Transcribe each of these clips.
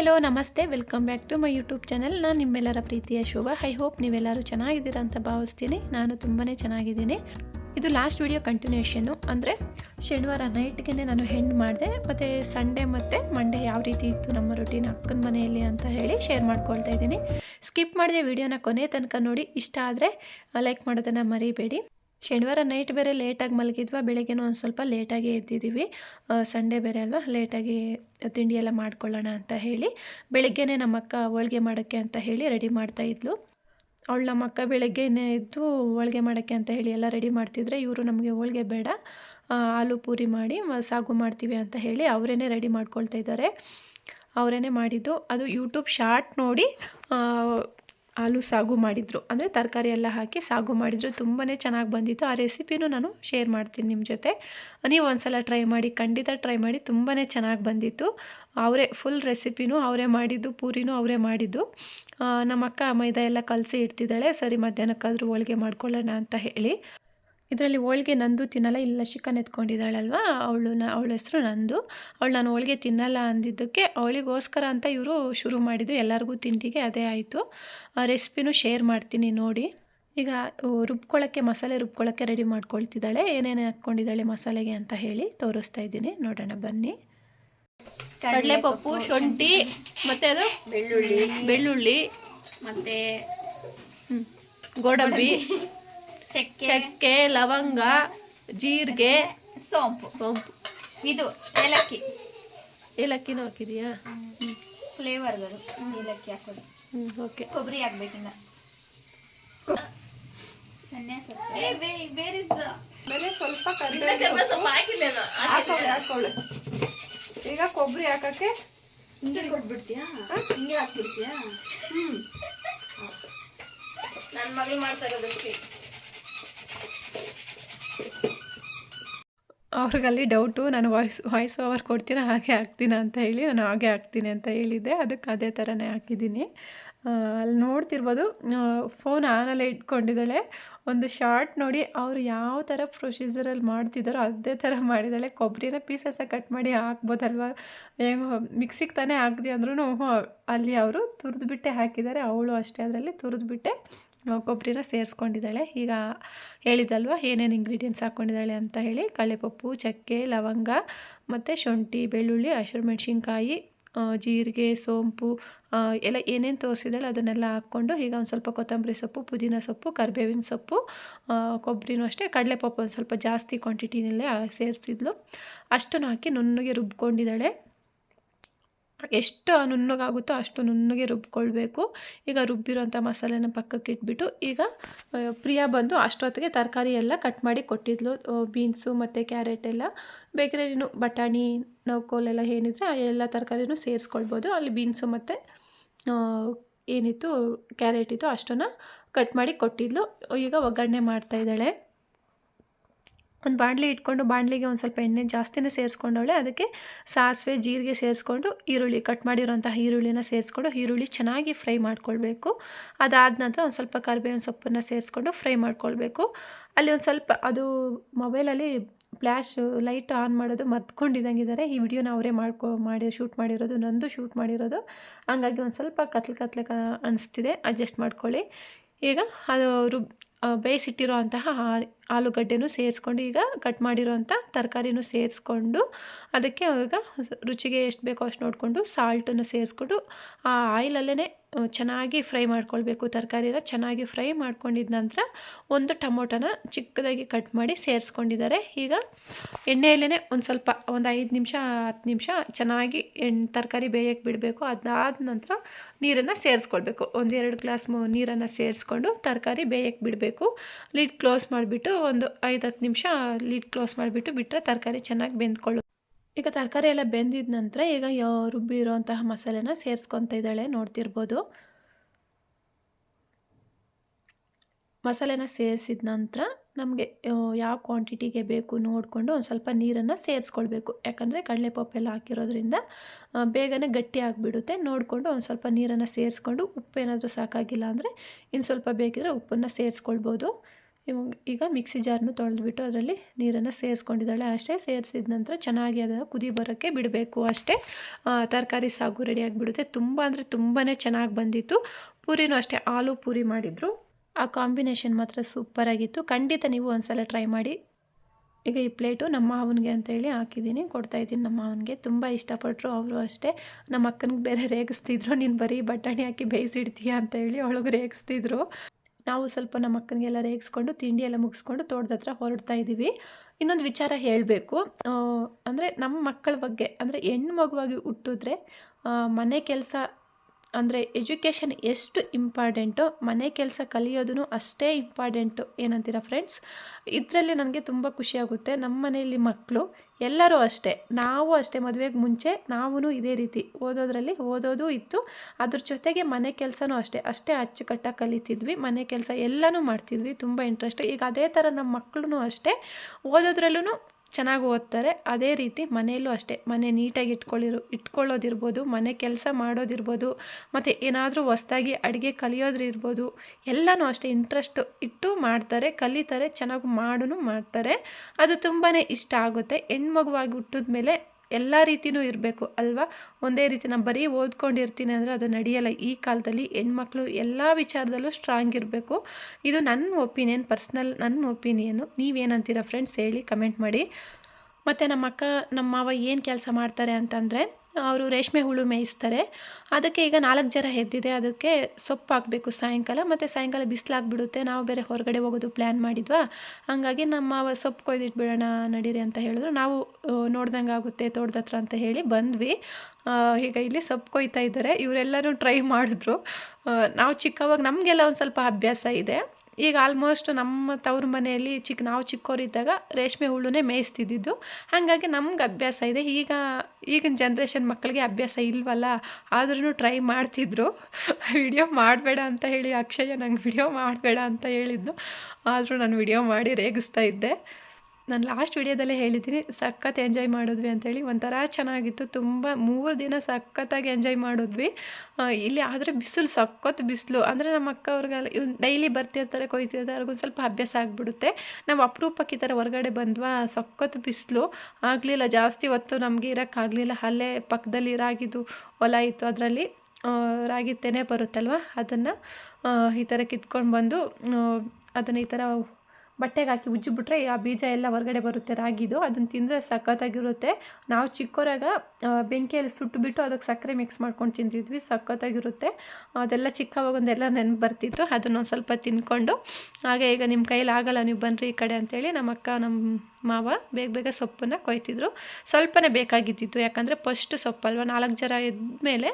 Hello, ನಮಸ್ತೆ. Welcome back to my YouTube channel ನಾನು ನಿಮ್ಮೆಲ್ಲರ ಪ್ರೀತಿಯ ಶೋಭ. ಐ ಹೋಪ್ ನೀವೆಲ್ಲರೂ ಚೆನ್ನಾಗಿದ್ದೀರಾ ಅಂತ ಭಾವಿಸ್ತೀನಿ. ನಾನು ತುಂಬಾ ಚೆನ್ನಾಗಿದ್ದೀನಿ. ಇದು ಲಾಸ್ಟ್ ವಿಡಿಯೋ ಕಂಟಿನ್ಯೂಷನು ಅಂದರೆ ಶನಿವಾರ ನೈಟ್ಗೆ ನಾನು ಹೆಣ್ಣು ಮಾಡಿದೆ. ಮತ್ತು ಸಂಡೇ ಮತ್ತು ಮಂಡೇ ಯಾವ ರೀತಿ ಇತ್ತು ನಮ್ಮ ರೊಟೀನ್ ಅಕ್ಕನ ಮನೆಯಲ್ಲಿ ಅಂತ ಹೇಳಿ ಶೇರ್ ಮಾಡ್ಕೊಳ್ತಾ ಇದ್ದೀನಿ. ಸ್ಕಿಪ್ ಮಾಡಿದೆ ವಿಡಿಯೋನ ಕೊನೆ ತನಕ ನೋಡಿ. ಇಷ್ಟ ಆದರೆ ಲೈಕ್ ಮಾಡೋದನ್ನು ಮರಿಬೇಡಿ. ಶನಿವಾರ ನೈಟ್ ಬೇರೆ ಲೇಟಾಗಿ ಮಲಗಿದ್ವಾ, ಬೆಳಗ್ಗೆನೂ ಒಂದು ಸ್ವಲ್ಪ ಲೇಟಾಗಿ ಎದ್ದಿದ್ದೀವಿ ಸಂಡೇ ಬೇರೆ ಅಲ್ವಾ ಲೇಟಾಗಿ ತಿಂಡಿ ಎಲ್ಲ ಮಾಡ್ಕೊಳ್ಳೋಣ ಅಂತ ಹೇಳಿ, ಬೆಳಗ್ಗೆನೇ ನಮ್ಮಕ್ಕ ಹೋಳಿಗೆ ಮಾಡೋಕ್ಕೆ ಅಂತ ಹೇಳಿ ರೆಡಿ ಮಾಡ್ತಾ ಇದ್ಲು. ಅವಳು ನಮ್ಮ ಅಕ್ಕ ಬೆಳಗ್ಗೆನೇ ಎದ್ದು ಹೋಳ್ಗೆ ಮಾಡೋಕ್ಕೆ ಅಂತ ಹೇಳಿ ಎಲ್ಲ ರೆಡಿ ಮಾಡ್ತಿದ್ರೆ, ಇವರು ನಮಗೆ ಹೋಳ್ಗೆ ಬೇಡ ಆಲೂ ಪೂರಿ ಮಾಡಿ ಸಾಗು ಮಾಡ್ತೀವಿ ಅಂತ ಹೇಳಿ ಅವರೇನೆ ರೆಡಿ ಮಾಡ್ಕೊಳ್ತಾ ಇದ್ದಾರೆ. ಅವರೇನೆ ಮಾಡಿದ್ದು. ಅದು ಯೂಟ್ಯೂಬ್ ಶಾರ್ಟ್ ನೋಡಿ ಆಲೂ ಸಾಗು ಮಾಡಿದರು. ಅಂದರೆ ತರಕಾರಿ ಎಲ್ಲ ಹಾಕಿ ಸಾಗು ಮಾಡಿದರು. ತುಂಬಾ ಚೆನ್ನಾಗಿ ಬಂದಿತ್ತು. ಆ ರೆಸಿಪಿನೂ ನಾನು ಶೇರ್ ಮಾಡ್ತೀನಿ ನಿಮ್ಮ ಜೊತೆ. ನೀವು ಒಂದ್ಸಲ ಟ್ರೈ ಮಾಡಿ, ಖಂಡಿತ ಟ್ರೈ ಮಾಡಿ ತುಂಬಾ ಚೆನ್ನಾಗಿ ಬಂದಿತ್ತು. ಅವರೇ ಫುಲ್ ರೆಸಿಪಿನೂ ಅವರೇ ಮಾಡಿದ್ದು, ಪೂರಿನೂ ಅವರೇ ಮಾಡಿದ್ದು. ನಮ್ಮ ಅಕ್ಕ ಮೈದಾ ಎಲ್ಲ ಕಲಸಿ ಇಡ್ತಿದ್ದಾಳೆ. ಸರಿ, ಮಧ್ಯಾಹ್ನಕ್ಕಾದರೂ ಹೋಳಿಗೆ ಮಾಡ್ಕೊಳ್ಳೋಣ ಅಂತ ಹೇಳಿ. ಇದರಲ್ಲಿ ಹೋಳ್ಗೆ ನಂದು ತಿನ್ನಲ್ಲ ಇಲ್ಲ ಚಿಕನ್ ಎತ್ಕೊಂಡಿದ್ದಾಳಲ್ವಾ ಅವಳು ನ ಅವಳ ಹೆಸರು ನಂದು. ಅವಳು ನಾನು ಹೋಳಿಗೆ ತಿನ್ನಲ್ಲ ಅಂದಿದ್ದಕ್ಕೆ ಅವಳಿಗೋಸ್ಕರ ಅಂತ ಇವರು ಶುರು ಮಾಡಿದ್ದು ಎಲ್ಲರಿಗೂ ತಿಂಡಿಗೆ ಅದೇ ಆಯಿತು. ರೆಸಿಪಿನೂ ಶೇರ್ ಮಾಡ್ತೀನಿ ನೋಡಿ. ಈಗ ರುಬ್ಕೊಳ್ಳೋಕ್ಕೆ ಮಸಾಲೆ ರುಬ್ಕೊಳ್ಳೋಕ್ಕೆ ರೆಡಿ ಮಾಡ್ಕೊಳ್ತಿದ್ದಾಳೆ. ಏನೇನು ಹಾಕ್ಕೊಂಡಿದ್ದಾಳೆ ಮಸಾಲೆಗೆ ಅಂತ ಹೇಳಿ ತೋರಿಸ್ತಾ ಇದ್ದೀನಿ. ನೋಡೋಣ ಬನ್ನಿ. ಕಡಲೆಪಪ್ಪು ಶುಂಠಿ ಮತ್ತೆ ಅದು ಬೆಳ್ಳುಳ್ಳಿ. ಬೆಳ್ಳುಳ್ಳಿ. ಮತ್ತೆ ಗೋಡಂಬಿ. ಚಕ್ಕೆ ಚಕ್ಕೆ ಲವಂಗ ಜೀರಿಗೆ ಸೋಂಪು. ಸೋಂಪು. ಇದು ಏಲಕ್ಕಿ. ಏಲಕ್ಕಿನೂ ಹಾಕಿದೀಯಾ? ಫ್ಲೇವರ್ಗಳು. ಏಲಕ್ಕಿ ಹಾಕೋದು. ಹ್ಞೂ ಓಕೆ. ಕೊಬ್ಬರಿ ಹಾಕ್ಬೇಕಿನ್ನ ಸ್ವಲ್ಪ. ಈಗ ಕೊಬ್ಬರಿ ಹಾಕಕ್ಕೆ ಹಿಂಗೆ ಕೊಟ್ಬಿಡ್ತೀಯಾ? ಹಿಂಗೆ ಹಾಕ್ಬಿಡ್ತೀಯಾ? ನನ್ನ ಮಗಳು ಮಾಡ್ತಾ ಇರೋದಕ್ಕೆ ಅವ್ರಿಗಲ್ಲಿ ಡೌಟು, ನಾನು ವಾಯ್ಸ್ ವಾಯ್ಸ್ ಓವರ್ ಕೊಡ್ತೀನಿ, ಹಾಗೆ ಹಾಕ್ತೀನಿ ಅಂತ ಹೇಳಿ ನಾನು ಹಾಗೆ ಹಾಕ್ತೀನಿ ಅಂತ ಹೇಳಿದ್ದೆ. ಅದಕ್ಕೆ ಅದೇ ಥರನೇ ಹಾಕಿದ್ದೀನಿ. ಅಲ್ಲಿ ನೋಡ್ತಿರ್ಬೋದು ಫೋನ್ ಆನಲ್ಲೇ ಇಟ್ಕೊಂಡಿದ್ದಾಳೆ. ಒಂದು ಶಾರ್ಟ್ ನೋಡಿ ಅವರು ಯಾವ ಥರ ಪ್ರೊಸೀಜರಲ್ಲಿ ಮಾಡ್ತಿದ್ದಾರೋ ಅದೇ ಥರ ಮಾಡಿದ್ದಾಳೆ. ಕೊಬ್ಬರಿನ ಪೀಸಸ್ಸಾಗಿ ಕಟ್ ಮಾಡಿ ಹಾಕ್ಬೋದಲ್ವ? ಹೆಂಗೋ ಮಿಕ್ಸಿಗೆ ತಾನೇ ಹಾಕ್ದಿ ಅಂದ್ರೂ ಅಲ್ಲಿ ಅವರು ತುರಿದ್ಬಿಟ್ಟೆ ಹಾಕಿದ್ದಾರೆ. ಅವಳು ಅಷ್ಟೇ ಅದರಲ್ಲಿ ತುರಿದ್ಬಿಟ್ಟೆ. ಕೊಬ್ಬರಿನ ಸೇರಿಸ್ಕೊಂಡಿದ್ದಾಳೆ. ಈಗ ಹೇಳಿದಲ್ವ, ಏನೇನು ಇಂಗ್ರೀಡಿಯೆಂಟ್ಸ್ ಹಾಕ್ಕೊಂಡಿದ್ದಾಳೆ ಅಂತ ಹೇಳಿ ಕಡಲೆಪಪ್ಪು ಚಕ್ಕೆ, ಲವಂಗ ಮತ್ತು ಶುಂಠಿ, ಬೆಳ್ಳುಳ್ಳಿ, ಹಸಿರು ಮೆಣಸಿನ್ಕಾಯಿ ಜೀರಿಗೆ, ಸೋಂಪು ಎಲ್ಲ ಏನೇನು ತೋರಿಸಿದಾಳೆ ಅದನ್ನೆಲ್ಲ ಹಾಕ್ಕೊಂಡು ಈಗ ಒಂದು ಸ್ವಲ್ಪ ಕೊತ್ತಂಬರಿ ಸೊಪ್ಪು, ಪುದೀನ ಸೊಪ್ಪು, ಕರಿಬೇವಿನ ಸೊಪ್ಪು ಕೊಬ್ಬರಿನೂ ಅಷ್ಟೇ. ಕಡಲೆಪಪ್ಪು ಒಂದು ಸ್ವಲ್ಪ ಜಾಸ್ತಿ ಕ್ವಾಂಟಿಟಿನಲ್ಲೇ ಸೇರಿಸಿದ್ಲು. ಅಷ್ಟನ್ನು ಹಾಕಿ ನುಣ್ಣಗೆ ರುಬ್ಕೊಂಡಿದ್ದಾಳೆ. ಎಷ್ಟು ನುಣ್ಣಗಾಗುತ್ತೋ ಅಷ್ಟು ನುಣ್ಣಗೆ ರುಬ್ಕೊಳ್ಬೇಕು. ಈಗ ರುಬ್ಬಿರೋಂಥ ಮಸಾಲೆನ ಪಕ್ಕಕ್ಕೆ ಇಟ್ಬಿಟ್ಟು ಈಗ ಪ್ರಿಯಾ ಬಂದು ಅಷ್ಟೊತ್ತಿಗೆ ತರಕಾರಿ ಎಲ್ಲ ಕಟ್ ಮಾಡಿ ಕೊಟ್ಟಿದ್ಲು. ಬೀನ್ಸು ಮತ್ತು ಕ್ಯಾರೆಟ್ ಎಲ್ಲ. ಬೇಕಾದ್ರೆ ನೀನು ಬಟಾಣಿ ನೌಕೋಲೆಲ್ಲ ಏನಿದ್ರೆ ಎಲ್ಲ ತರಕಾರಿನೂ ಸೇರಿಸ್ಕೊಳ್ಬೋದು. ಅಲ್ಲಿ ಬೀನ್ಸು ಮತ್ತು ಏನಿತ್ತು, ಕ್ಯಾರೆಟ್ ಇತ್ತು ಅಷ್ಟನ್ನು ಕಟ್ ಮಾಡಿ ಕೊಟ್ಟಿದ್ಲು. ಈಗ ಒಗ್ಗರಣೆ ಮಾಡ್ತಾ ಇದ್ದಾಳೆ. ಒಂದು ಬಾಣಲಿ ಇಟ್ಕೊಂಡು ಬಾಣಲಿಗೆ ಒಂದು ಸ್ವಲ್ಪ ಎಣ್ಣೆ ಜಾಸ್ತಿನೇ ಸೇರಿಸ್ಕೊಂಡವಳೆ, ಅದಕ್ಕೆ ಸಾಸಿವೆ, ಜೀರಿಗೆ ಸೇರಿಸ್ಕೊಂಡು ಈರುಳ್ಳಿ ಕಟ್ ಮಾಡಿರೋಂತಹ ಈರುಳ್ಳಿನ ಸೇರಿಸ್ಕೊಂಡು ಈರುಳ್ಳಿ ಚೆನ್ನಾಗಿ ಫ್ರೈ ಮಾಡ್ಕೊಳ್ಬೇಕು. ಅದಾದ ನಂತರ ಒಂದು ಸ್ವಲ್ಪ ಕರಿಬೇವಿನ ಸೊಪ್ಪನ್ನು ಸೇರಿಸ್ಕೊಂಡು ಫ್ರೈ ಮಾಡ್ಕೊಳ್ಬೇಕು. ಅಲ್ಲಿ ಒಂದು ಸ್ವಲ್ಪ, ಅದು ಮೊಬೈಲಲ್ಲಿ ಫ್ಲ್ಯಾಶ್ ಲೈಟ್ ಆನ್ ಮಾಡೋದು ಮರ್ತ್ಕೊಂಡಿದ್ದಂಗಿದ್ದಾರೆ. ಈ ವಿಡಿಯೋನ ಅವರೇ ಮಾಡ್ಕೊ, ಮಾಡಿ, ಶೂಟ್ ಮಾಡಿರೋದು, ನಂದು ಶೂಟ್ ಮಾಡಿರೋದು. ಹಂಗಾಗಿ ಒಂದು ಸ್ವಲ್ಪ ಕತ್ಲೆ ಕತ್ಲೆ ಅನಿಸ್ತಿದೆ. ಅಡ್ಜಸ್ಟ್ ಮಾಡ್ಕೊಳ್ಳಿ. ಈಗ ಅದು ರುಬ್ ಬೇಯಿಸಿಟ್ಟಿರೋ ಅಂತಹ ಆಲೂಗಡ್ಡೆನೂ ಸೇರಿಸ್ಕೊಂಡು ಈಗ ಕಟ್ ಮಾಡಿರೋಂಥ ತರಕಾರಿನೂ ಸೇರಿಸ್ಕೊಂಡು ಅದಕ್ಕೆ ಈಗ ರುಚಿಗೆ ಎಷ್ಟು ಬೇಕೋ ಅಷ್ಟು ನೋಡಿಕೊಂಡು ಸಾಲ್ಟನ್ನು ಸೇರಿಸ್ಕೊಂಡು ಆ ಆಯಿಲಲ್ಲೇ ಚೆನ್ನಾಗಿ ಫ್ರೈ ಮಾಡ್ಕೊಳ್ಬೇಕು. ತರಕಾರಿನ ಚೆನ್ನಾಗಿ ಫ್ರೈ ಮಾಡ್ಕೊಂಡಿದ ನಂತರ ಒಂದು ಟೊಮೊಟೊನ ಚಿಕ್ಕದಾಗಿ ಕಟ್ ಮಾಡಿ ಸೇರಿಸ್ಕೊಂಡಿದ್ದಾರೆ. ಈಗ ಎಣ್ಣೆಯಲ್ಲೇ ಒಂದು ಸ್ವಲ್ಪ, ಒಂದು ಐದು ನಿಮಿಷ, ಹತ್ತು ನಿಮಿಷ ಚೆನ್ನಾಗಿ ಎಣ್ಣೆ ತರಕಾರಿ ಬೇಯಕ್ಕೆ ಬಿಡಬೇಕು. ಅದಾದ ನಂತರ ನೀರನ್ನು ಸೇರಿಸ್ಕೊಳ್ಬೇಕು. ಒಂದೆರಡು ಗ್ಲಾಸ್ ನೀರನ್ನು ಸೇರಿಸ್ಕೊಂಡು ತರಕಾರಿ ಬೇಯಕ್ಕೆ ಬಿಡಬೇಕು. ಲಿಡ್ ಕ್ಲೋಸ್ ಮಾಡಿಬಿಟ್ಟು ಒಂದು ಐದು ಹತ್ತು ನಿಮಿಷ ಲಿಡ್ ಕ್ಲೋಸ್ ಮಾಡಿಬಿಟ್ಟು ಬಿಟ್ಟರೆ ತರಕಾರಿ ಚೆನ್ನಾಗಿ ಬೆಂದ್ಕೊಳ್ಳು ಈಗ ತರಕಾರಿ ಎಲ್ಲ ಬೆಂದಿದ ನಂತರ ಈಗ ರುಬ್ಬಿ ರುಬ್ಬಿರೋಂತಹ ಮಸಾಲೆನ ಸೇರಿಸ್ಕೊತ ಇದ್ದಾಳೆ ನೋಡ್ತಿರ್ಬೋದು. ಮಸಾಲೆನ ಸೇರಿಸಿದ ನಂತರ ನಮಗೆ ಯಾವ ಕ್ವಾಂಟಿಟಿಗೆ ಬೇಕು ನೋಡಿಕೊಂಡು ಒಂದು ಸ್ವಲ್ಪ ನೀರನ್ನು ಸೇರಿಸ್ಕೊಳ್ಬೇಕು. ಯಾಕಂದರೆ ಕಡಲೆ ಎಲ್ಲ ಹಾಕಿರೋದ್ರಿಂದ ಬೇಗನೆ ಗಟ್ಟಿ ಆಗಿಬಿಡುತ್ತೆ. ನೋಡಿಕೊಂಡು ಒಂದು ಸ್ವಲ್ಪ ನೀರನ್ನು ಸೇರಿಸ್ಕೊಂಡು ಉಪ್ಪೇನಾದರೂ ಸಾಕಾಗಿಲ್ಲ ಅಂದರೆ ಇನ್ನು ಸ್ವಲ್ಪ ಬೇಕಿದ್ರೆ ಉಪ್ಪನ್ನು ಸೇರಿಸ್ಕೊಳ್ಬೋದು. ಈಗ ಮಿಕ್ಸಿ ಜಾರ್ನ ತೊಳೆದುಬಿಟ್ಟು ಅದರಲ್ಲಿ ನೀರನ್ನು ಸೇರಿಸ್ಕೊಂಡಿದ್ದಾಳೆ. ಅಷ್ಟೇ ಸೇರಿಸಿದ ನಂತರ ಚೆನ್ನಾಗಿ ಅದನ್ನು ಕುದಿ ಬರೋಕ್ಕೆ ಬಿಡಬೇಕು ಅಷ್ಟೇ. ತರಕಾರಿ ಸಾಗು ರೆಡಿ ಆಗಿಬಿಡುತ್ತೆ. ತುಂಬ ಅಂದರೆ ತುಂಬಾ ಚೆನ್ನಾಗಿ ಬಂದಿತ್ತು. ಪೂರಿನೂ ಅಷ್ಟೇ ಆಲೂ ಪೂರಿ ಮಾಡಿದರು. ಆ ಕಾಂಬಿನೇಷನ್ ಮಾತ್ರ ಸೂಪರಾಗಿತ್ತು ಖಂಡಿತ ನೀವು ಒಂದ್ಸಲ ಟ್ರೈ ಮಾಡಿ. ಈಗ ಈ ಪ್ಲೇಟು ನಮ್ಮ ಮಾವನಿಗೆ ಅಂತೇಳಿ ಹಾಕಿದ್ದೀನಿ. ಕೊಡ್ತಾಯಿದ್ದೀನಿ ನಮ್ಮ ಅವನಿಗೆ ತುಂಬ ಇಷ್ಟಪಟ್ಟರು ಅವರು ಅಷ್ಟೇ. ನಮ್ಮ ಅಕ್ಕನಿಗೆ ಬೇರೆ ರೇಗಿಸ್ತಿದ್ರು. ನೀನು ಬರೀ ಬಟಾಣಿ ಹಾಕಿ ಬೇಯಿಸಿಡ್ತೀಯ ಅಂತ ಹೇಳಿ ಅವಳಿಗೆ ರೇಗಿಸ್ತಿದ್ರು. ನಾವು ಸ್ವಲ್ಪ ನಮ್ಮ ಅಕ್ಕನಿಗೆಲ್ಲ ರೇಗಿಸ್ಕೊಂಡು ತಿಂಡಿ ಎಲ್ಲ ಮುಗಿಸ್ಕೊಂಡು ತೋಟದ ಹತ್ರ ಹೊರಡ್ತಾ ಇದ್ದೀವಿ. ಇನ್ನೊಂದು ವಿಚಾರ ಹೇಳಬೇಕು. ಅಂದರೆ ನಮ್ಮ ಮಕ್ಕಳ ಬಗ್ಗೆ, ಅಂದರೆ ಹೆಣ್ಣು ಮಗುವಾಗಿ ಹುಟ್ಟಿದ್ರೆ ಮನೆ ಕೆಲಸ ಅಂದರೆ ಎಜುಕೇಷನ್ ಎಷ್ಟು ಇಂಪಾರ್ಟೆಂಟು, ಮನೆ ಕೆಲಸ ಕಲಿಯೋದು ಅಷ್ಟೇ ಇಂಪಾರ್ಟೆಂಟು. ಏನಂತೀರ ಫ್ರೆಂಡ್ಸ್? ಇದರಲ್ಲಿ ನನಗೆ ತುಂಬ ಖುಷಿಯಾಗುತ್ತೆ ನಮ್ಮ ಮನೆಯಲ್ಲಿ ಮಕ್ಕಳು ಎಲ್ಲರೂ ಅಷ್ಟೇ. ನಾವು ಅಷ್ಟೇ ಮದುವೆಗೆ ಮುಂಚೆ ನಾವೂ ಇದೇ ರೀತಿ. ಓದೋದ್ರಲ್ಲಿ ಓದೋದು ಇತ್ತು. ಅದ್ರ ಜೊತೆಗೆ ಮನೆ ಕೆಲಸನೂ ಅಷ್ಟೇ. ಅಷ್ಟೇ ಅಚ್ಚುಕಟ್ಟಾಗಿ ಕಲಿತಿದ್ವಿ. ಮನೆ ಕೆಲಸ ಎಲ್ಲನೂ ಮಾಡ್ತಿದ್ವಿ. ತುಂಬ ಇಂಟ್ರೆಸ್ಟ್ ಈಗ ಅದೇ ಥರ ನಮ್ಮ ಮಕ್ಕಳು ಅಷ್ಟೇ. ಓದೋದ್ರಲ್ಲೂ ಚೆನ್ನಾಗಿ ಓದ್ತಾರೆ. ಅದೇ ರೀತಿ ಮನೆಯಲ್ಲೂ ಅಷ್ಟೇ. ಮನೆ ನೀಟಾಗಿ ಇಟ್ಕೊಳ್ಳಿರು ಇಟ್ಕೊಳ್ಳೋದಿರ್ಬೋದು, ಮನೆ ಕೆಲಸ ಮಾಡೋದಿರ್ಬೋದು, ಮತ್ತು ಏನಾದರೂ ಹೊಸ್ದಾಗಿ ಅಡುಗೆ ಕಲಿಯೋದ್ರಿರ್ಬೋದು, ಎಲ್ಲನೂ ಅಷ್ಟೇ ಇಂಟ್ರೆಸ್ಟ್ ಇಟ್ಟು ಮಾಡ್ತಾರೆ, ಕಲಿತಾರೆ, ಚೆನ್ನಾಗಿ ಮಾಡೂ ಮಾಡ್ತಾರೆ. ಅದು ತುಂಬಾ ಇಷ್ಟ ಆಗುತ್ತೆ. ಹೆಣ್ಮಗುವಾಗಿ ಹುಟ್ಟಿದ ಮೇಲೆ ಎಲ್ಲ ರೀತಿಯೂ ಇರಬೇಕು ಅಲ್ವಾ? ಒಂದೇ ರೀತಿ ನಾನು ಬರೀ ಓದ್ಕೊಂಡಿರ್ತೀನಿ ಅಂದರೆ ಅದು ನಡೆಯಲ್ಲ. ಈ ಕಾಲದಲ್ಲಿ ಹೆಣ್ಮಕ್ಳು ಎಲ್ಲ ವಿಚಾರದಲ್ಲೂ ಸ್ಟ್ರಾಂಗ್ ಇರಬೇಕು. ಇದು ನನ್ನ ಒಪಿನಿಯನ್ ಪರ್ಸ್ನಲ್ ನನ್ನ ಒಪಿನಿಯನ್ನು ನೀವೇನಂತೀರ ಫ್ರೆಂಡ್ಸ್ ಹೇಳಿ ಕಮೆಂಟ್ ಮಾಡಿ. ಮತ್ತು ನಮ್ಮ ಅಕ್ಕ ನಮ್ಮ ಮಾವ ಏನು ಕೆಲಸ ಮಾಡ್ತಾರೆ ಅಂತಂದರೆ, ಅವರು ರೇಷ್ಮೆ ಹುಳು ಮೇಯಿಸ್ತಾರೆ. ಅದಕ್ಕೆ ಈಗ ನಾಲ್ಕು ಜರ ಎದ್ದಿದೆ, ಅದಕ್ಕೆ ಸೊಪ್ಪು ಹಾಕಬೇಕು ಸಾಯಂಕಾಲ, ಮತ್ತು ಸಾಯಂಕಾಲ ಬಿಸಿಲಾಗ್ಬಿಡುತ್ತೆ, ನಾವು ಬೇರೆ ಹೊರಗಡೆ ಹೋಗೋದು ಪ್ಲ್ಯಾನ್ ಮಾಡಿದ್ವಾ? ಹಾಗಾಗಿ ನಮ್ಮ ಮಾವ ಸೊಪ್ಪು ಕೊಯ್ದಿಟ್ಬಿಡೋಣ ನಡೀರಿ ಅಂತ ಹೇಳಿದ್ರು. ನಾವು ನೋಡ್ದಂಗೆ ಆಗುತ್ತೆ ತೋಟದ ಹತ್ರ ಅಂತ ಹೇಳಿ ಬಂದ್ವಿ. ಈಗ ಇಲ್ಲಿ ಸೊಪ್ಪು ಕೊಯ್ತಾ ಇದ್ದಾರೆ. ಇವರೆಲ್ಲರೂ ಟ್ರೈ ಮಾಡಿದ್ರು. ನಾವು ಚಿಕ್ಕವಾಗ ನಮಗೆಲ್ಲ ಒಂದು ಸ್ವಲ್ಪ ಅಭ್ಯಾಸ ಇದೆ. ಈಗ ಆಲ್ಮೋಸ್ಟ್ ನಮ್ಮ ತವ್ರ ಮನೆಯಲ್ಲಿ ಚಿಕ್ಕ ನಾವು ಚಿಕ್ಕವರಿದ್ದಾಗ ರೇಷ್ಮೆ ಹುಳುನೇ ಮೇಯಿಸ್ತಿದ್ದಿದ್ದು. ಹಾಗಾಗಿ ನಮ್ಗೆ ಅಭ್ಯಾಸ ಇದೆ. ಈಗ, ಈಗಿನ ಜನ್ರೇಷನ್ ಮಕ್ಕಳಿಗೆ ಅಭ್ಯಾಸ ಇಲ್ವಲ್ಲ? ಆದ್ರೂ ಟ್ರೈ ಮಾಡ್ತಿದ್ರು. ವಿಡಿಯೋ ಮಾಡಬೇಡ ಅಂತ ಹೇಳಿ ಅಕ್ಷಯ ನಂಗೆ ವಿಡಿಯೋ ಮಾಡಬೇಡ ಅಂತ ಹೇಳಿದ್ದು. ಆದರೂ ನಾನು ವಿಡಿಯೋ ಮಾಡಿ ರೇಗಿಸ್ತಾ ಇದ್ದೆ. ನಾನು ಲಾಸ್ಟ್ ವಿಡಿಯೋದಲ್ಲೇ ಹೇಳಿದ್ದೀನಿ, ಸಖತ್ ಎಂಜಾಯ್ ಮಾಡಿದ್ವಿ ಅಂತೇಳಿ. ಒಂಥರ ಚೆನ್ನಾಗಿತ್ತು. ತುಂಬ ಮೂರು ದಿನ ಸಖತ್ತಾಗಿ ಎಂಜಾಯ್ ಮಾಡಿದ್ವಿ. ಇಲ್ಲಿ ಆದರೆ ಬಿಸಿಲು, ಸಖತ್ ಬಿಸಿಲು. ಅಂದರೆ ನಮ್ಮ ಅಕ್ಕ ಅವ್ರಿಗೆಲ್ಲ ಇವ್ ಡೈಲಿ ಬರ್ತಿರ್ತಾರೆ, ಕೊಯ್ತಿರ್ತಾರೆ, ಅವ್ರಿಗೊಂದು ಸ್ವಲ್ಪ ಅಭ್ಯಾಸ ಆಗಿಬಿಡುತ್ತೆ. ನಾವು ಅಪರೂಪಕ್ಕೆ ಈ ಥರ ಹೊರಗಡೆ ಬಂದ್ವಾ, ಸಖತ್ ಬಿಸಿಲು. ಆಗಲಿಲ್ಲ, ಜಾಸ್ತಿ ಹೊತ್ತು ನಮಗೆ ಇರೋಕ್ಕಾಗಲಿಲ್ಲ ಅಲ್ಲೇ ಪಕ್ಕದಲ್ಲಿ ರಾಗಿದು ಹೊಲ ಇತ್ತು ಅದರಲ್ಲಿ ರಾಗಿ ತೆನೆ ಬರುತ್ತಲ್ವ, ಅದನ್ನು ಈ ಥರ ಕಿತ್ಕೊಂಡು ಬಂದು ಅದನ್ನು ಈ ಥರ ಬಟ್ಟೆಗೆ ಹಾಕಿ ಉಜ್ಜಿಬಿಟ್ರೆ ಆ ಬೀಜ ಎಲ್ಲ ಹೊರಗಡೆ ಬರುತ್ತೆ, ರಾಗಿದು. ಅದನ್ನು ತಿಂದರೆ ಸಖತ್ತಾಗಿರುತ್ತೆ. ನಾವು ಚಿಕ್ಕವರಾಗ ಬೆಂಕಿಯಲ್ಲಿ ಸುಟ್ಟುಬಿಟ್ಟು ಅದಕ್ಕೆ ಸಕ್ಕರೆ ಮಿಕ್ಸ್ ಮಾಡ್ಕೊಂಡು ತಿಂತಿದ್ವಿ ಸಖತ್ತಾಗಿರುತ್ತೆ. ಅದೆಲ್ಲ ಚಿಕ್ಕವಾಗೊಂದೆಲ್ಲ ನೆನಪು ಬರ್ತಿತ್ತು ಅದನ್ನು ಒಂದು ಸ್ವಲ್ಪ ತಿನ್ಕೊಂಡು. ಹಾಗೆ ಈಗ ನಿಮ್ಮ ಕೈಯಲ್ಲಿ ಆಗಲ್ಲ, ನೀವು ಬನ್ನಿರಿ ಈ ಕಡೆ ಅಂತೇಳಿ ನಮ್ಮ ಅಕ್ಕ ನಮ್ಮ ಮಾವ ಬೇಗ ಬೇಗ ಸೊಪ್ಪನ್ನು ಕೊಯ್ತಿದ್ರು. ಸ್ವಲ್ಪನೇ ಬೇಕಾಗಿದ್ದಿತ್ತು, ಯಾಕಂದರೆ ಫಸ್ಟ್ ಸೊಪ್ಪಲ್ವ ನಾಲ್ಕು ಜನ ಎದ್ಮೇಲೆ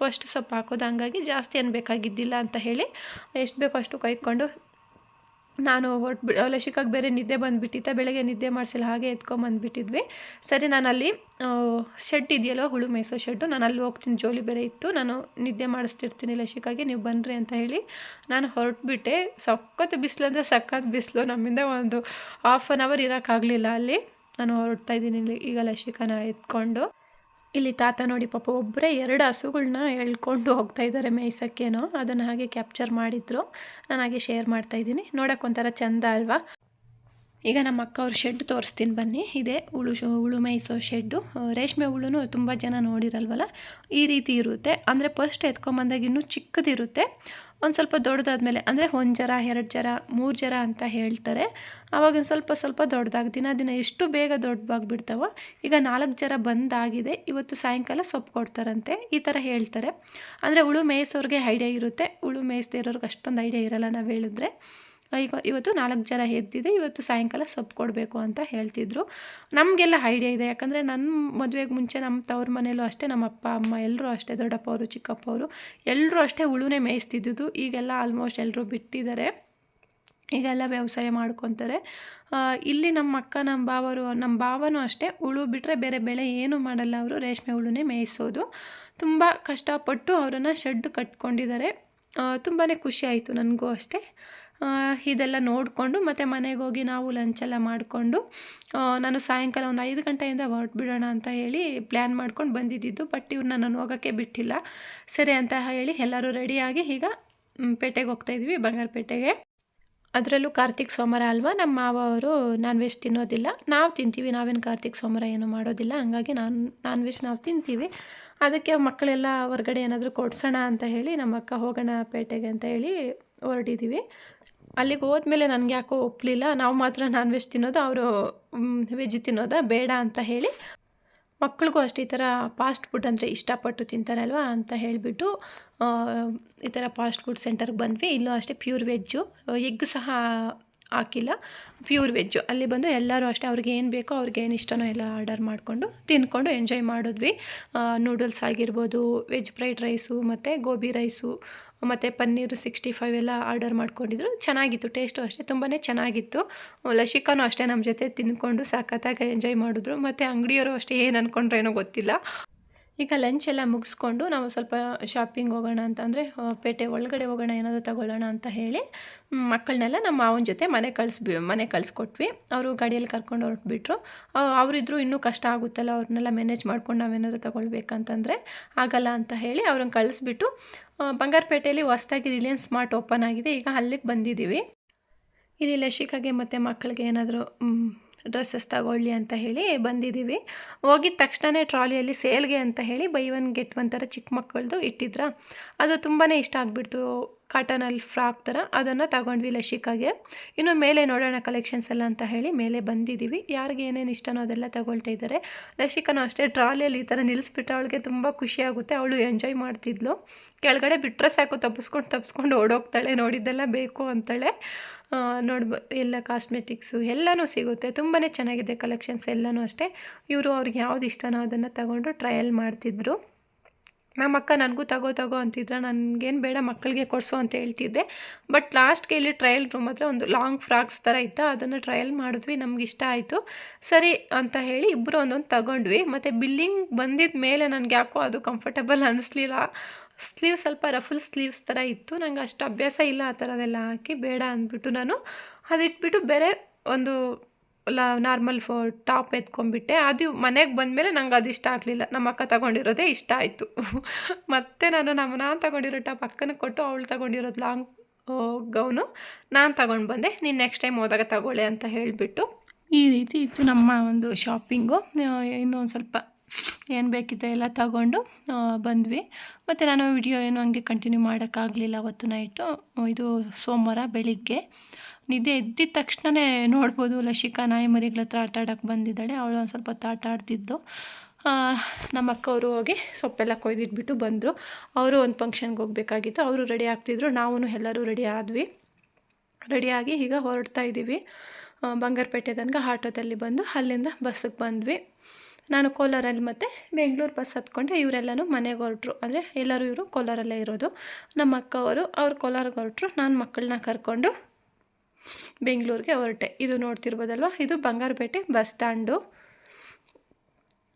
ಫಸ್ಟ್ ಸೊಪ್ಪು ಹಾಕೋದು ಹಂಗಾಗಿ ಜಾಸ್ತಿ ಏನು ಬೇಕಾಗಿದ್ದಿಲ್ಲ ಅಂತ ಹೇಳಿ, ಎಷ್ಟು ಬೇಕೋ ಅಷ್ಟು ಕೊಯ್ಕೊಂಡು ನಾನು ಹೊರಟ್ಬಿ ಲಶಿಕಾಗೆ ಬೇರೆ ನಿದ್ದೆ ಬಂದುಬಿಟ್ಟಿತ್ತ, ಬೆಳಗ್ಗೆ ನಿದ್ದೆ ಮಾಡಿಸಿಲ್ಲ, ಹಾಗೆ ಎತ್ಕೊಂಬಂದುಬಿಟ್ಟಿದ್ವಿ ಸರಿ ನಾನು ಅಲ್ಲಿ ಶೆಡ್ ಇದೆಯಲ್ವ ಹುಳು ಮೇಯಿಸೋ ಶೆಡ್ಡು ನಾನು ಅಲ್ಲಿ ಹೋಗ್ತೀನಿ, ಜೋಲಿ ಬೇರೆ ಇತ್ತು, ನಾನು ನಿದ್ದೆ ಮಾಡಿಸ್ತಿರ್ತೀನಿ ಲಶಿಕಾಗೆ ನೀವು ಬನ್ನಿರಿ ಅಂತ ಹೇಳಿ ನಾನು ಹೊರಟ್ಬಿಟ್ಟೆ. ಸಖತ್ ಬಿಸಿಲು ಅಂದರೆ ಸಖತ್ ಬಿಸಿಲು, ನಮ್ಮಿಂದ ಒಂದು ಹಾಫ್ ಆನ್ ಅವರ್ ಇರೋಕ್ಕಾಗಲಿಲ್ಲ ಅಲ್ಲಿ. ನಾನು ಹೊರಡ್ತಾ ಇದ್ದೀನಿ ಈಗ ಲಸಿಕಾನ ಎತ್ಕೊಂಡು. ಇಲ್ಲಿ ತಾತ ನೋಡಿ ಪಾಪ ಒಬ್ಬರೇ ಎರಡು ಹಸುಗಳನ್ನ ಎಳ್ಕೊಂಡು ಹೋಗ್ತಾ ಇದ್ದಾರೆ ಮೇಯ್ಸೋಕ್ಕೇನೋ. ಅದನ್ನು ಹಾಗೆ ಕ್ಯಾಪ್ಚರ್ ಮಾಡಿದ್ರು. ನಾನು ಹಾಗೆ ಶೇರ್ ಮಾಡ್ತಾ ಇದ್ದೀನಿ. ನೋಡೋಕೆ ಒಂಥರ ಚಂದ ಅಲ್ವಾ? ಈಗ ನಮ್ಮ ಅಕ್ಕ ಅವ್ರ ಶೆಡ್ ತೋರಿಸ್ತೀನಿ ಬನ್ನಿ. ಇದೆ ಶೋ ಹುಳು ಮೇಯಿಸೋ ಶೆಡ್ಡು ರೇಷ್ಮೆ ಹುಳುನು ತುಂಬ ಜನ ನೋಡಿರಲ್ವಲ್ಲ? ಈ ರೀತಿ ಇರುತ್ತೆ. ಅಂದರೆ ಫಸ್ಟ್ ಎತ್ಕೊಂಬಂದಾಗ ಇನ್ನೂ ಚಿಕ್ಕದಿರುತ್ತೆ. ಒಂದು ಸ್ವಲ್ಪ ದೊಡ್ಡದಾದ್ಮೇಲೆ, ಅಂದರೆ ಒಂದು ಜರ, ಎರಡು ಜರ, ಮೂರು ಜರ ಅಂತ ಹೇಳ್ತಾರೆ. ಆವಾಗ ಸ್ವಲ್ಪ ಸ್ವಲ್ಪ ದೊಡ್ಡದಾಗ, ದಿನ ದಿನ ಎಷ್ಟು ಬೇಗ ದೊಡ್ಡದಾಗ್ಬಿಡ್ತಾವ? ಈಗ ನಾಲ್ಕು ಜರ ಬಂದಾಗಿದೆ. ಇವತ್ತು ಸಾಯಂಕಾಲ ಸೊಪ್ಪು ಕೊಡ್ತಾರಂತೆ. ಈ ಥರ ಹೇಳ್ತಾರೆ. ಅಂದರೆ ಹುಳು ಮೇಯಿಸೋರಿಗೆ ಐಡಿಯಾ ಇರುತ್ತೆ. ಹುಳು ಮೇಯಿಸದೇ ಇರೋರಿಗೆ ಅಷ್ಟೊಂದು ಐಡಿಯಾ ಇರಲ್ಲ ನಾವು ಹೇಳಿದ್ರೆ. ಈಗ ಇವತ್ತು ನಾಲ್ಕು ಜನ ಎದ್ದಿದೆ, ಇವತ್ತು ಸಾಯಂಕಾಲ ಸೊಪ್ಪು ಕೊಡಬೇಕು ಅಂತ ಹೇಳ್ತಿದ್ರು. ನಮಗೆಲ್ಲ ಐಡಿಯಾ ಇದೆ, ಯಾಕಂದರೆ ನನ್ನ ಮದುವೆಗೆ ಮುಂಚೆ ನಮ್ಮ ತವ್ರ ಮನೆಯಲ್ಲೂ ಅಷ್ಟೇ, ನಮ್ಮ ಅಪ್ಪ, ಅಮ್ಮ ಎಲ್ಲರೂ ಅಷ್ಟೇ, ದೊಡ್ಡಪ್ಪ ಅವರು ಚಿಕ್ಕಪ್ಪ ಅವರು ಎಲ್ಲರೂ ಅಷ್ಟೇ ಹುಳುನೇ ಮೇಯಿಸ್ತಿದ್ದುದು. ಈಗೆಲ್ಲ ಆಲ್ಮೋಸ್ಟ್ ಎಲ್ಲರೂ ಬಿಟ್ಟಿದ್ದಾರೆ ಈಗೆಲ್ಲ ವ್ಯವಸಾಯ ಮಾಡ್ಕೊತಾರೆ. ಇಲ್ಲಿ ನಮ್ಮ ಅಕ್ಕ, ನಮ್ಮ ಬಾವರು ನಮ್ಮ ಬಾವನೂ ಅಷ್ಟೇ, ಹುಳು ಬಿಟ್ಟರೆ ಬೇರೆ ಬೆಳೆ ಏನು ಮಾಡಲ್ಲ ಅವರು, ರೇಷ್ಮೆ ಹುಳುನೇ ಮೇಯಿಸೋದು. ತುಂಬ ಕಷ್ಟಪಟ್ಟು ಅವರನ್ನು ಶೆಡ್ ಕಟ್ಕೊಂಡಿದ್ದಾರೆ. ತುಂಬಾ ಖುಷಿ ಆಯಿತು ನನಗೂ ಅಷ್ಟೇ. ಇದೆಲ್ಲ ನೋಡಿಕೊಂಡು ಮತ್ತು ಮನೆಗೆ ಹೋಗಿ ನಾವು ಲಂಚೆಲ್ಲ ಮಾಡಿಕೊಂಡು ನಾನು ಸಾಯಂಕಾಲ ಒಂದು ಐದು ಗಂಟೆಯಿಂದ ಹೊರಟ್ಬಿಡೋಣ ಅಂತ ಹೇಳಿ ಪ್ಲ್ಯಾನ್ ಮಾಡ್ಕೊಂಡು ಬಂದಿದ್ದಿದ್ದು ಬಟ್ ಇವ್ರನ್ನ ನಾನು ಹೋಗೋಕ್ಕೆ ಬಿಟ್ಟಿಲ್ಲ. ಸರಿ ಅಂತ ಹೇಳಿ ಎಲ್ಲರೂ ರೆಡಿಯಾಗಿ ಈಗ ಪೇಟೆಗೆ ಹೋಗ್ತಾಯಿದ್ವಿ ಬಂಗಾರಪೇಟೆಗೆ. ಅದರಲ್ಲೂ ಕಾರ್ತಿಕ್ ಸೋಮವಾರ ಅಲ್ವಾ? ನಮ್ಮ ಮಾವ ಅವರು ನಾನ್ ವೆಜ್ ತಿನ್ನೋದಿಲ್ಲ. ನಾವು ತಿಂತೀವಿ, ನಾವೇನು ಕಾರ್ತಿಕ್ ಸೋಮವಾರ ಏನು ಮಾಡೋದಿಲ್ಲ. ಹಂಗಾಗಿ ನಾನ್ ನಾನ್ ವೆಜ್ ನಾವು ತಿಂತೀವಿ. ಅದಕ್ಕೆ ಮಕ್ಕಳೆಲ್ಲ ಹೊರಗಡೆ ಏನಾದರೂ ಕೊಡ್ಸೋಣ ಅಂತ ಹೇಳಿ ನಮ್ಮ ಅಕ್ಕ ಹೋಗೋಣ ಪೇಟೆಗೆ ಅಂತ ಹೇಳಿ ಹೊರಟಿದ್ದೀವಿ ಅಲ್ಲಿಗೆ ಹೋದ್ಮೇಲೆ ನನಗೆ ಯಾಕೋ ಒಪ್ಪಲಿಲ್ಲ ನಾವು ಮಾತ್ರ ನಾನ್ ವೆಜ್ ತಿನ್ನೋದು, ಅವರು ವೆಜ್ ತಿನ್ನೋದ ಬೇಡ ಅಂತ ಹೇಳಿ ಮಕ್ಕಳಿಗೂ ಅಷ್ಟೇ ಈ ಥರ ಫಾಸ್ಟ್ ಫುಡ್ ಅಂದರೆ ಇಷ್ಟಪಟ್ಟು ತಿಂತಾರಲ್ವಾ ಅಂತ ಹೇಳಿಬಿಟ್ಟು ಈ ಥರ ಫಾಸ್ಟ್ ಫುಡ್ ಸೆಂಟರ್ಗೆ ಬಂದ್ವಿ. ಇಲ್ಲೂ ಅಷ್ಟೇ ಪ್ಯೂರ್ ವೆಜ್ಜು ಎಗ್ ಸಹ ಹಾಕಿಲ್ಲ. ಪ್ಯೂರ್ ವೆಜ್ಜು ಅಲ್ಲಿ ಬಂದು ಎಲ್ಲರೂ ಅಷ್ಟೇ ಅವ್ರಿಗೆ ಏನು ಬೇಕೋ ಅವ್ರಿಗೆ ಏನು ಇಷ್ಟನೋ ಎಲ್ಲ ಆರ್ಡರ್ ಮಾಡಿಕೊಂಡು ತಿಂದ್ಕೊಂಡು ಎಂಜಾಯ್ ಮಾಡಿದ್ವಿ. ನೂಡಲ್ಸ್ ಆಗಿರ್ಬೋದು ವೆಜ್ ಫ್ರೈಡ್ ರೈಸು ಮತ್ತು ಗೋಬಿ ರೈಸು ಮತ್ತು ಪನ್ನೀರು ಸಿಕ್ಸ್ಟಿ ಫೈವ್ ಎಲ್ಲ ಆರ್ಡರ್ ಮಾಡ್ಕೊಂಡಿದ್ರು. ಚೆನ್ನಾಗಿತ್ತು ಟೇಸ್ಟು ಅಷ್ಟೇ ತುಂಬಾ ಚೆನ್ನಾಗಿತ್ತು. ಲಸಿಕಾನು ಅಷ್ಟೇ ನಮ್ಮ ಜೊತೆ ತಿಂದ್ಕೊಂಡು ಸಖತ್ತಾಗಿ ಎಂಜಾಯ್ ಮಾಡಿದ್ರು. ಮತ್ತು ಅಂಗಡಿಯವರು ಅಷ್ಟೇ ಏನು ಅಂದ್ಕೊಂಡ್ರೇನೋ ಗೊತ್ತಿಲ್ಲ. ಈಗ ಲಂಚ್ ಎಲ್ಲ ಮುಗಿಸ್ಕೊಂಡು ನಾವು ಸ್ವಲ್ಪ ಶಾಪಿಂಗ್ ಹೋಗೋಣ ಅಂತಂದರೆ ಪೇಟೆ ಒಳಗಡೆ ಹೋಗೋಣ, ಏನಾದರೂ ತಗೊಳ್ಳೋಣ ಅಂತ ಹೇಳಿ ಮಕ್ಕಳನ್ನೆಲ್ಲ ನಮ್ಮ ಮಾವನ ಜೊತೆ ಮನೆ ಕಳಿಸ್ಬಿ ಮನೆ ಕಳಿಸ್ಕೊಟ್ವಿ. ಅವರು ಗಾಡಿಯಲ್ಲಿ ಕರ್ಕೊಂಡು ಹೊರಟ್ಬಿಟ್ರು. ಅವರಿದ್ರು ಇನ್ನೂ ಕಷ್ಟ ಆಗುತ್ತಲ್ಲ, ಅವ್ರನ್ನೆಲ್ಲ ಮ್ಯಾನೇಜ್ ಮಾಡ್ಕೊಂಡು ನಾವೇನಾದರೂ ತಗೊಳ್ಬೇಕಂತಂದರೆ ಆಗಲ್ಲ ಅಂತ ಹೇಳಿ ಅವ್ರನ್ನ ಕಳಿಸ್ಬಿಟ್ಟು ಬಂಗಾರಪೇಟೆಯಲ್ಲಿ ಹೊಸದಾಗಿ ರಿಲಯನ್ಸ್ ಸ್ಮಾರ್ಟ್ ಓಪನ್ ಆಗಿದೆ. ಈಗ ಅಲ್ಲಿಗೆ ಬಂದಿದ್ದೀವಿ ಇಲ್ಲಿ ಲಶಿಕಾಗೆ ಮತ್ತು ಮಕ್ಕಳಿಗೆ ಏನಾದರೂ ಡ್ರೆಸ್ಸಸ್ ತಗೊಳ್ಳಿ ಅಂತ ಹೇಳಿ ಬಂದಿದ್ದೀವಿ. ಹೋಗಿದ ತಕ್ಷಣವೇ ಟ್ರಾಲಿಯಲ್ಲಿ ಸೇಲ್ಗೆ ಅಂತ ಹೇಳಿ ಬೈ ಒನ್ ಗೆಟ್ ಒನ್ ಥರ ಚಿಕ್ಕ ಮಕ್ಕಳದು ಇಟ್ಟಿದ್ರ. ಅದು ತುಂಬಾ ಇಷ್ಟ ಆಗಿಬಿಡ್ತು ಕಾಟನಲ್ಲಿ ಫ್ರಾಕ್ ಥರ. ಅದನ್ನು ತಗೊಂಡ್ವಿ ಲಶಿಕಾಗೆ. ಇನ್ನು ಮೇಲೆ ನೋಡೋಣ ಕಲೆಕ್ಷನ್ಸ್ ಎಲ್ಲ ಅಂತ ಹೇಳಿ ಮೇಲೆ ಬಂದಿದ್ದೀವಿ. ಯಾರಿಗೆ ಏನೇನು ಇಷ್ಟನೋ ಅದೆಲ್ಲ ತಗೊಳ್ತಾ ಇದ್ದಾರೆ. ಲಶಿಕನೂ ಅಷ್ಟೇ ಟ್ರಾಲಿಯಲ್ಲಿ ಈ ಥರ ನಿಲ್ಲಿಸ್ಬಿಟ್ಟು ಅವಳಿಗೆ ತುಂಬ ಖುಷಿಯಾಗುತ್ತೆ ಅವಳು ಎಂಜಾಯ್ ಮಾಡ್ತಿದ್ಲು. ಕೆಳಗಡೆ ಬಿಟ್ಟರೆ ಸಾಕು, ತಪ್ಪಿಸ್ಕೊಂಡು ತಪ್ಪಿಸ್ಕೊಂಡು ಓಡೋಗ್ತಾಳೆ, ನೋಡಿದ್ದೆಲ್ಲ ಬೇಕು ಅಂತಾಳೆ. ನೋಡ್ಬ, ಎಲ್ಲ ಕಾಸ್ಮೆಟಿಕ್ಸು ಎಲ್ಲನೂ ಸಿಗುತ್ತೆ. ತುಂಬಾ ಚೆನ್ನಾಗಿದೆ ಕಲೆಕ್ಷನ್ಸ್ ಎಲ್ಲನೂ ಅಷ್ಟೇ. ಇವರು ಅವ್ರಿಗೆ ಯಾವ್ದು ಇಷ್ಟನೋ ಅದನ್ನು ತಗೊಂಡು ಟ್ರಯಲ್ ಮಾಡ್ತಿದ್ರು. ನಮ್ಮ ಅಕ್ಕ ನನಗೂ ತಗೋ ತಗೋ ಅಂತಿದ್ರೆ ನನಗೇನು ಬೇಡ, ಮಕ್ಕಳಿಗೆ ಕೊಡಿಸು ಅಂತ ಹೇಳ್ತಿದ್ದೆ. ಬಟ್ ಲಾಸ್ಟ್ಗೆ ಇಲ್ಲಿ ಟ್ರಯಲ್ ರೂಮ್ ಹತ್ರ ಒಂದು ಲಾಂಗ್ ಫ್ರಾಕ್ಸ್ ಥರ ಇತ್ತು. ಅದನ್ನು ಟ್ರಯಲ್ ಮಾಡಿದ್ವಿ, ನಮ್ಗೆ ಇಷ್ಟ ಆಯಿತು. ಸರಿ ಅಂತ ಹೇಳಿ ಇಬ್ಬರು ಒಂದೊಂದು ತಗೊಂಡ್ವಿ. ಮತ್ತು ಬಿಲ್ಲಿಂಗ್ ಬಂದಿದ್ದ ಮೇಲೆ ನನಗೆ ಯಾಕೋ ಅದು ಕಂಫರ್ಟಬಲ್ ಅನ್ನಿಸ್ಲಿಲ್ಲ ಸ್ಲೀವ್ ಸ್ವಲ್ಪ ರಫುಲ್ ಸ್ಲೀವ್ಸ್ ಥರ ಇತ್ತು. ನಂಗೆ ಅಷ್ಟು ಅಭ್ಯಾಸ ಇಲ್ಲ ಆ ಥರದೆಲ್ಲ ಹಾಕಿ ಬೇಡ ಅಂದ್ಬಿಟ್ಟು ನಾನು ಅದಿಟ್ಬಿಟ್ಟು ಬೇರೆ ಒಂದು ಲ ನಾರ್ಮಲ್ ಫೋ ಟಾಪ್ ಎತ್ಕೊಂಡ್ಬಿಟ್ಟೆ. ಅದು ಮನೆಗೆ ಬಂದಮೇಲೆ ನಂಗೆ ಅದು ಇಷ್ಟ ಆಗಲಿಲ್ಲ. ನಮ್ಮ ಅಕ್ಕ ತಗೊಂಡಿರೋದೇ ಇಷ್ಟ ಆಯಿತು. ಮತ್ತು ನಾನು ನಮ್ಮ ನಾನು ತಗೊಂಡಿರೋ ಟಾಪ್ ಅಕ್ಕನಿಗೆ ಕೊಟ್ಟು ಅವಳು ತಗೊಂಡಿರೋದು ಲಾಂಗ್ ಗೌನು ನಾನು ತಗೊಂಡು ಬಂದೆ. ನೀನು ನೆಕ್ಸ್ಟ್ ಟೈಮ್ ಹೋದಾಗ ತಗೊಳ್ಳೆ ಅಂತ ಹೇಳಿಬಿಟ್ಟು. ಈ ರೀತಿ ಇತ್ತು ನಮ್ಮ ಒಂದು ಶಾಪಿಂಗು ಇನ್ನೊಂದು ಸ್ವಲ್ಪ ಏನು ಬೇಕಿತ್ತು ಎಲ್ಲ ತಗೊಂಡು ಬಂದ್ವಿ. ಮತ್ತು ನಾನು ವಿಡಿಯೋ ಏನು ಹಂಗೆ ಕಂಟಿನ್ಯೂ ಮಾಡೋಕ್ಕಾಗಲಿಲ್ಲ ಅವತ್ತು ನೈಟು ಇದು ಸೋಮವಾರ ಬೆಳಿಗ್ಗೆ. ನಿದ್ದೆ ಎದ್ದಿದ ತಕ್ಷಣವೇ ನೋಡ್ಬೋದು, ಲಶಿಕಾ ನಾಯಿ ಮರಿಗಳ ಹತ್ರ ಆಟ ಆಡೋಕ್ಕೆ ಬಂದಿದ್ದಾಳೆ. ಅವಳು ಒಂದು ಸ್ವಲ್ಪ ಹೊತ್ತು ಆಟ ಆಡ್ತಿದ್ದು. ನಮ್ಮ ಅಕ್ಕವರು ಹೋಗಿ ಸೊಪ್ಪೆಲ್ಲ ಕೊಯ್ದಿಟ್ಬಿಟ್ಟು ಬಂದರು. ಅವರು ಒಂದು ಫಂಕ್ಷನ್ಗೆ ಹೋಗಬೇಕಾಗಿತ್ತು. ಅವರು ರೆಡಿ ಆಗ್ತಿದ್ರು. ನಾವೂ ಎಲ್ಲರೂ ರೆಡಿ ಆದ್ವಿ. ರೆಡಿಯಾಗಿ ಈಗ ಹೊರಡ್ತಾ ಇದ್ದೀವಿ ಬಂಗಾರಪೇಟೆ ತನಕ ಆಟೋದಲ್ಲಿ ಬಂದು ಅಲ್ಲಿಂದ ಬಸ್ಸಿಗೆ ಬಂದ್ವಿ. ನಾನು ಕೋಲಾರಲ್ಲಿ ಮತ್ತು ಬೆಂಗಳೂರು ಬಸ್ ಹತ್ಕೊಂಡೆ, ಇವರೆಲ್ಲನೂ ಮನೆಗೆ ಹೊರಟ್ರು. ಅಂದರೆ ಎಲ್ಲರೂ ಇವರು ಕೋಲಾರಲ್ಲೇ ಇರೋದು. ನಮ್ಮ ಅಕ್ಕವರು ಅವ್ರು ಕೋಲಾರಿಗೆ ಹೊರಟ್ರು, ನಾನು ಮಕ್ಕಳನ್ನ ಕರ್ಕೊಂಡು ಬೆಂಗಳೂರಿಗೆ ಹೊರಟೆ. ಇದು ನೋಡ್ತಿರ್ಬೋದಲ್ವ? ಇದು ಬಂಗಾರಪೇಟೆ ಬಸ್ ಸ್ಟ್ಯಾಂಡು.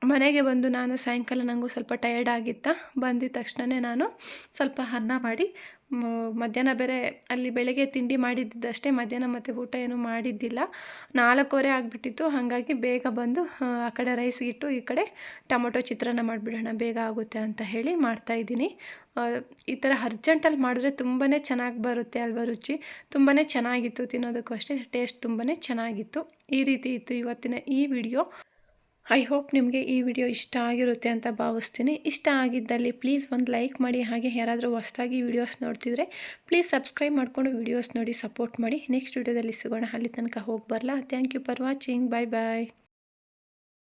ಮನೆಗೆ ಬಂದು ನಾನು ಸಾಯಂಕಾಲ ನನಗೂ ಸ್ವಲ್ಪ ಟಯರ್ಡ್ ಆಗಿತ್ತ, ಬಂದಿದ ತಕ್ಷಣವೇ ನಾನು ಸ್ವಲ್ಪ ಅನ್ನ ಮಾಡಿ ಮಧ್ಯಾಹ್ನ ಬೇರೆ ಅಲ್ಲಿ ಬೆಳಗ್ಗೆ ತಿಂಡಿ ಮಾಡಿದ್ದಷ್ಟೇ ಮಧ್ಯಾಹ್ನ ಮತ್ತು ಊಟ ಏನೂ ಮಾಡಿದ್ದಿಲ್ಲ. ನಾಲ್ಕೂವರೆ ಆಗಿಬಿಟ್ಟಿತ್ತು. ಹಾಗಾಗಿ ಬೇಗ ಬಂದು ಆ, ಕಡೆ ರೈಸ್ ಇಟ್ಟು ಈ ಕಡೆ ಟೊಮೊಟೊ ಚಿತ್ರಾನ್ನ ಮಾಡಿಬಿಡೋಣ ಬೇಗ ಆಗುತ್ತೆ ಅಂತ ಹೇಳಿ ಮಾಡ್ತಾಯಿದ್ದೀನಿ ಈ ಥರ ಅರ್ಜೆಂಟಲ್ಲಿ ಮಾಡಿದ್ರೆ ತುಂಬಾ ಚೆನ್ನಾಗಿ ಬರುತ್ತೆ ಅಲ್ವಾ ರುಚಿ. ತುಂಬಾ ಚೆನ್ನಾಗಿತ್ತು ತಿನ್ನೋದಕ್ಕೂ ಅಷ್ಟೇ ಟೇಸ್ಟ್ ತುಂಬಾ ಚೆನ್ನಾಗಿತ್ತು. ಈ ರೀತಿ ಇತ್ತು ಇವತ್ತಿನ ಈ ವಿಡಿಯೋ ಐ ಹೋಪ್ ನಿಮಗೆ ಈ ವಿಡಿಯೋ ಇಷ್ಟ ಆಗಿರುತ್ತೆ ಅಂತ ಭಾವಿಸ್ತೀನಿ. ಇಷ್ಟ ಆಗಿದ್ದಲ್ಲಿ ಪ್ಲೀಸ್ ಒಂದು ಲೈಕ್ ಮಾಡಿ, ಹಾಗೆ ಯಾರಾದರೂ ಹೊಸ್ದಾಗಿ ವಿಡಿಯೋಸ್ ನೋಡ್ತಿದ್ರೆ ಪ್ಲೀಸ್ ಸಬ್ಸ್ಕ್ರೈಬ್ ಮಾಡಿಕೊಂಡು ವಿಡಿಯೋಸ್ ನೋಡಿ ಸಪೋರ್ಟ್ ಮಾಡಿ. ನೆಕ್ಸ್ಟ್ ವಿಡಿಯೋದಲ್ಲಿ ಸಿಗೋಣ. ಅಲ್ಲಿ ತನಕ ಹೋಗಿ ಬರಲ್ಲ thank you for watching bye bye